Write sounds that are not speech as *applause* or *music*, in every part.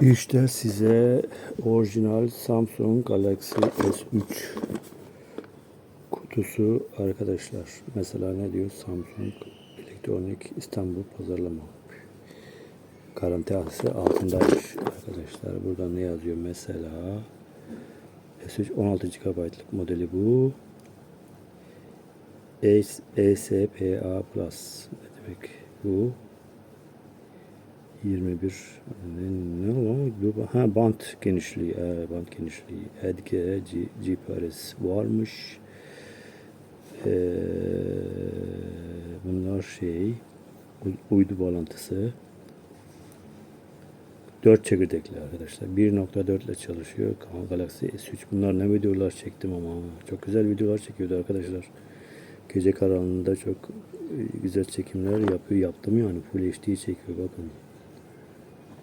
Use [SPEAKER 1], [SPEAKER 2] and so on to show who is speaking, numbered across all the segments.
[SPEAKER 1] İşte size orijinal Samsung Galaxy S3 kutusu arkadaşlar. Mesela ne diyor? Samsung Elektronik İstanbul Pazarlama. Garanti aksı altındaymış arkadaşlar. Burada ne yazıyor mesela? S3 16 GB'lık modeli bu. ESPA Plus ne demek bu? 21 ne, Ha bant genişliği, e, bant genişliği. EDG, G, GPRS varmış. Ee, bunlar şey uydu bağlantısı. 4 çekirdekli arkadaşlar. 1.4 ile çalışıyor. Galaxy S3. Bunlar ne videolar çektim ama. Çok güzel videolar çekiyordu arkadaşlar. Gece karanlığında çok e, güzel çekimler yapıyor. Yaptım yani. Full HD çekiyor bakın.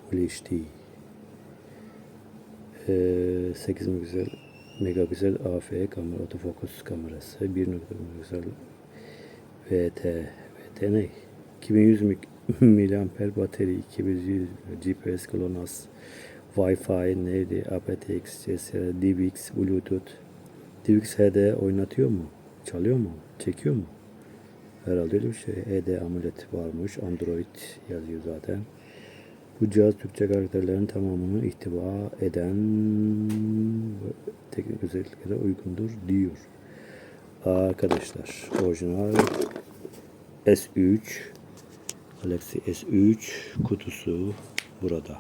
[SPEAKER 1] Full HD. Ee, 8 megapiksel megapiksel AF kamera, otofokus kamerası, 1 megapiksel VT, VT ne? 2100 mik- *laughs* miliamper bateri, 2100 GPS GLONASS, Wi-Fi neydi? aptX, CSR, DivX, Bluetooth. DivX HD oynatıyor mu? Çalıyor mu? Çekiyor mu? Herhalde öyle bir şey. HD amulet varmış. Android yazıyor zaten. Bu cihaz Türkçe karakterlerin tamamını ihtiva eden teknik özelliklere uygundur diyor. Arkadaşlar orijinal S3 Galaxy S3 kutusu burada.